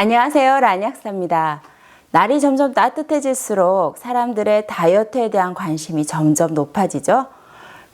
안녕하세요. 라니악사입니다. 날이 점점 따뜻해질수록 사람들의 다이어트에 대한 관심이 점점 높아지죠.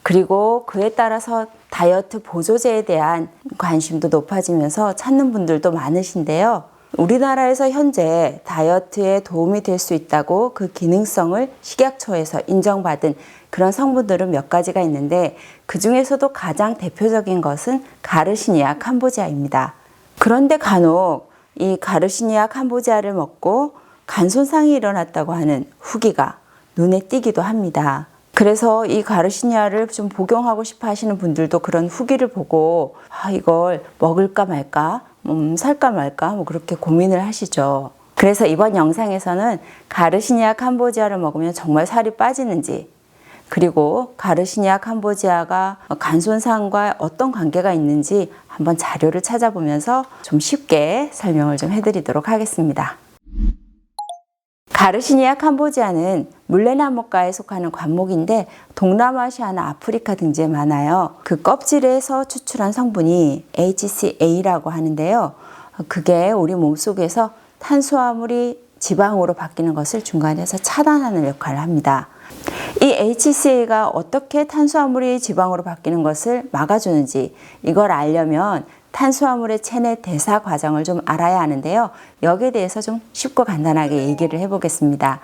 그리고 그에 따라서 다이어트 보조제에 대한 관심도 높아지면서 찾는 분들도 많으신데요. 우리나라에서 현재 다이어트에 도움이 될 수 있다고 그 기능성을 식약처에서 인정받은 그런 성분들은 몇 가지가 있는데 그 중에서도 가장 대표적인 것은 가르시니아 캄보지아입니다. 그런데 간혹 이 가르시니아 캄보지아를 먹고 간 손상이 일어났다고 하는 후기가 눈에 띄기도 합니다. 그래서 이 가르시니아를 좀 복용하고 싶어 하시는 분들도 그런 후기를 보고 아, 이걸 먹을까 말까, 음, 살까 말까, 뭐 그렇게 고민을 하시죠. 그래서 이번 영상에서는 가르시니아 캄보지아를 먹으면 정말 살이 빠지는지, 그리고 가르시니아 캄보지아가 간 손상과 어떤 관계가 있는지 한번 자료를 찾아보면서 좀 쉽게 설명을 좀 해드리도록 하겠습니다. 가르시니아 캄보지아는 물레나무과에 속하는 관목인데 동남아시아나 아프리카 등지에 많아요. 그 껍질에서 추출한 성분이 HCA라고 하는데요. 그게 우리 몸속에서 탄수화물이 지방으로 바뀌는 것을 중간에서 차단하는 역할을 합니다. 이 HCA가 어떻게 탄수화물이 지방으로 바뀌는 것을 막아주는지 이걸 알려면 탄수화물의 체내 대사 과정을 좀 알아야 하는데요. 여기에 대해서 좀 쉽고 간단하게 얘기를 해보겠습니다.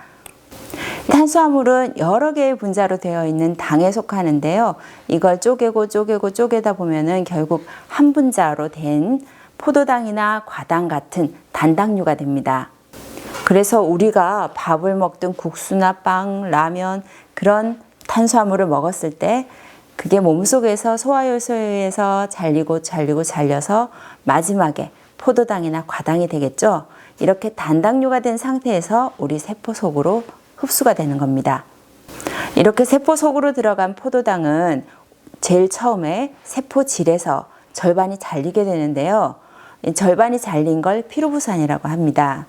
탄수화물은 여러 개의 분자로 되어 있는 당에 속하는데요. 이걸 쪼개고 쪼개고 쪼개다 보면은 결국 한 분자로 된 포도당이나 과당 같은 단당류가 됩니다. 그래서 우리가 밥을 먹든 국수나 빵, 라면 그런 탄수화물을 먹었을 때 그게 몸속에서 소화효소에 의해서 잘리고 잘리고 잘려서 마지막에 포도당이나 과당이 되겠죠. 이렇게 단당류가 된 상태에서 우리 세포 속으로 흡수가 되는 겁니다. 이렇게 세포 속으로 들어간 포도당은 제일 처음에 세포질에서 절반이 잘리게 되는데요. 절반이 잘린 걸 피로부산이라고 합니다.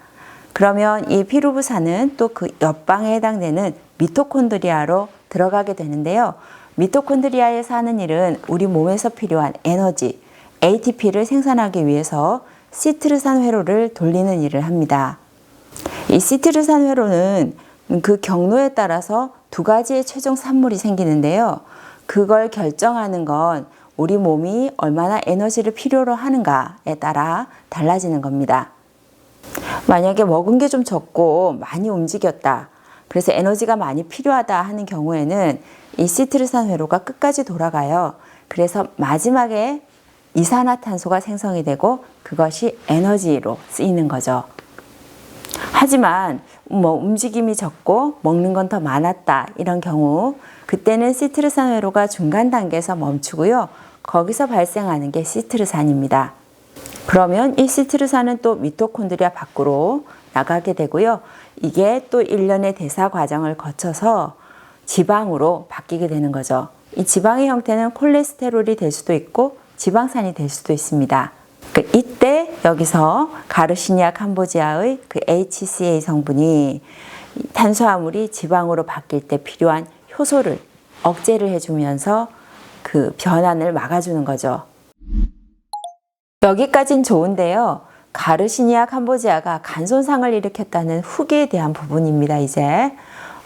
그러면 이 피루부산은 또 그 옆방에 해당되는 미토콘드리아로 들어가게 되는데요. 미토콘드리아에서 하는 일은 우리 몸에서 필요한 에너지, ATP를 생산하기 위해서 시트르산 회로를 돌리는 일을 합니다. 이 시트르산 회로는 그 경로에 따라서 두 가지의 최종 산물이 생기는데요. 그걸 결정하는 건 우리 몸이 얼마나 에너지를 필요로 하는가에 따라 달라지는 겁니다. 만약에 먹은 게 좀 적고 많이 움직였다. 그래서 에너지가 많이 필요하다 하는 경우에는 이 시트르산 회로가 끝까지 돌아가요. 그래서 마지막에 이산화탄소가 생성이 되고 그것이 에너지로 쓰이는 거죠. 하지만 뭐 움직임이 적고 먹는 건 더 많았다 이런 경우 그때는 시트르산 회로가 중간 단계에서 멈추고요. 거기서 발생하는 게 시트르산입니다. 그러면 이 시트르산은 또 미토콘드리아 밖으로 나가게 되고요. 이게 또 일련의 대사 과정을 거쳐서 지방으로 바뀌게 되는 거죠. 이 지방의 형태는 콜레스테롤이 될 수도 있고 지방산이 될 수도 있습니다. 그 이때 여기서 가르시니아 캄보지아의 그 HCA 성분이 탄수화물이 지방으로 바뀔 때 필요한 효소를 억제를 해주면서 그 변환을 막아주는 거죠. 여기까진 좋은데요. 가르시니아 캄보지아가 간 손상을 일으켰다는 후기에 대한 부분입니다, 이제.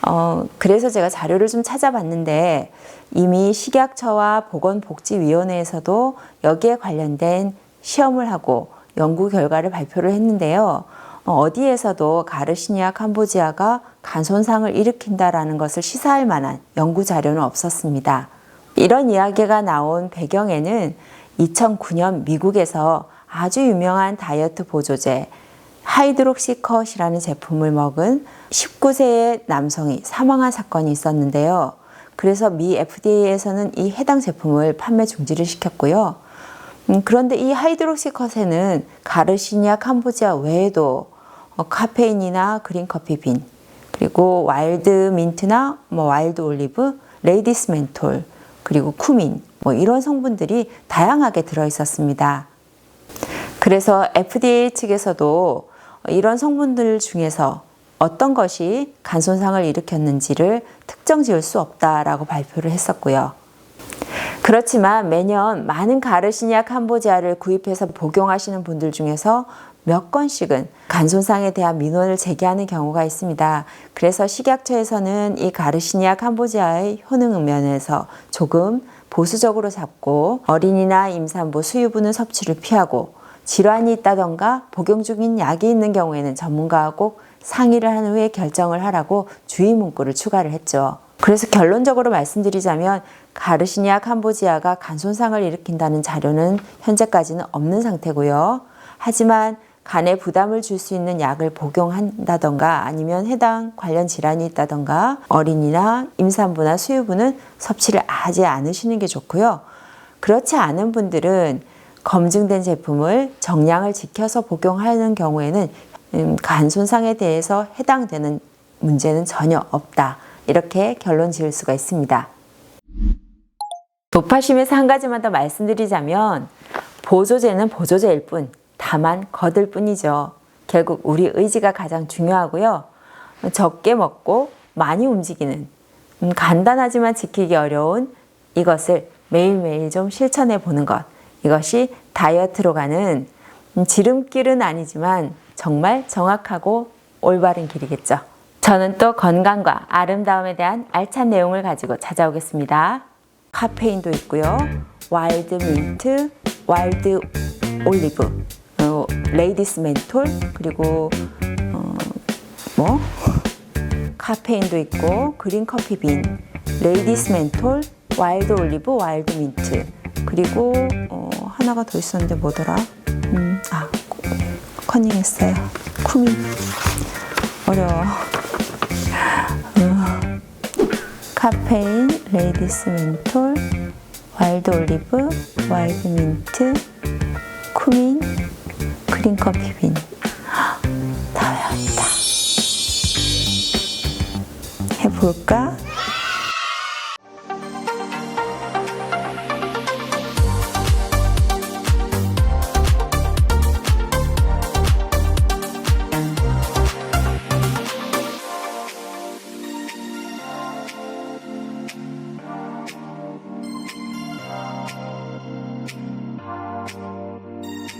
어, 그래서 제가 자료를 좀 찾아봤는데 이미 식약처와 보건복지위원회에서도 여기에 관련된 시험을 하고 연구 결과를 발표를 했는데요. 어, 어디에서도 가르시니아 캄보지아가 간 손상을 일으킨다라는 것을 시사할 만한 연구 자료는 없었습니다. 이런 이야기가 나온 배경에는 2009년 미국에서 아주 유명한 다이어트 보조제 하이드록시컷이라는 제품을 먹은 19세의 남성이 사망한 사건이 있었는데요. 그래서 미 FDA에서는 이 해당 제품을 판매 중지를 시켰고요. 음, 그런데 이 하이드록시컷에는 가르시니아 캄보지아 외에도 어, 카페인이나 그린커피 빈, 그리고 와일드 민트나 뭐 와일드 올리브, 레이디스 멘톨, 그리고 쿠민, 뭐 이런 성분들이 다양하게 들어 있었습니다. 그래서 FDA 측에서도 이런 성분들 중에서 어떤 것이 간 손상을 일으켰는지를 특정 지을 수 없다라고 발표를 했었고요. 그렇지만 매년 많은 가르시니아 캄보지아를 구입해서 복용하시는 분들 중에서 몇 건씩은 간 손상에 대한 민원을 제기하는 경우가 있습니다. 그래서 식약처에서는 이 가르시니아 캄보지아의 효능 면에서 조금 보수적으로 잡고 어린이나 임산부, 수유부는 섭취를 피하고 질환이 있다던가 복용 중인 약이 있는 경우에는 전문가와 꼭 상의를 한 후에 결정을 하라고 주의 문구를 추가를 했죠. 그래서 결론적으로 말씀드리자면 가르시니아 캄보지아가 간 손상을 일으킨다는 자료는 현재까지는 없는 상태고요. 하지만 간에 부담을 줄 수 있는 약을 복용한다던가 아니면 해당 관련 질환이 있다던가 어린이나 임산부나 수유부는 섭취를 하지 않으시는 게 좋고요. 그렇지 않은 분들은 검증된 제품을 정량을 지켜서 복용하는 경우에는 음, 간 손상에 대해서 해당되는 문제는 전혀 없다. 이렇게 결론 지을 수가 있습니다. 도파심에서 한 가지만 더 말씀드리자면 보조제는 보조제일 뿐 다만 거들 뿐이죠. 결국 우리 의지가 가장 중요하고요. 적게 먹고 많이 움직이는 음, 간단하지만 지키기 어려운 이것을 매일매일 좀 실천해 보는 것. 이것이 다이어트로 가는 음, 지름길은 아니지만 정말 정확하고 올바른 길이겠죠. 저는 또 건강과 아름다움에 대한 알찬 내용을 가지고 찾아오겠습니다. 카페인도 있고요. 와일드 민트, 와일드 올리브, 어, 레이디스 멘톨, 그리고 어, 뭐 카페인도 있고 그린 커피 빈, 레이디스 멘톨, 와일드 올리브, 와일드 민트, 그리고 어, 하나가 더 있었는데 뭐더라? 음, 아 커닝했어요. 쿠민 어려워. 어, 카페인, 레이디스 멘톨, 와일드 올리브, 와일드 민트, 커피 빈. 다 외웠다. 해볼까?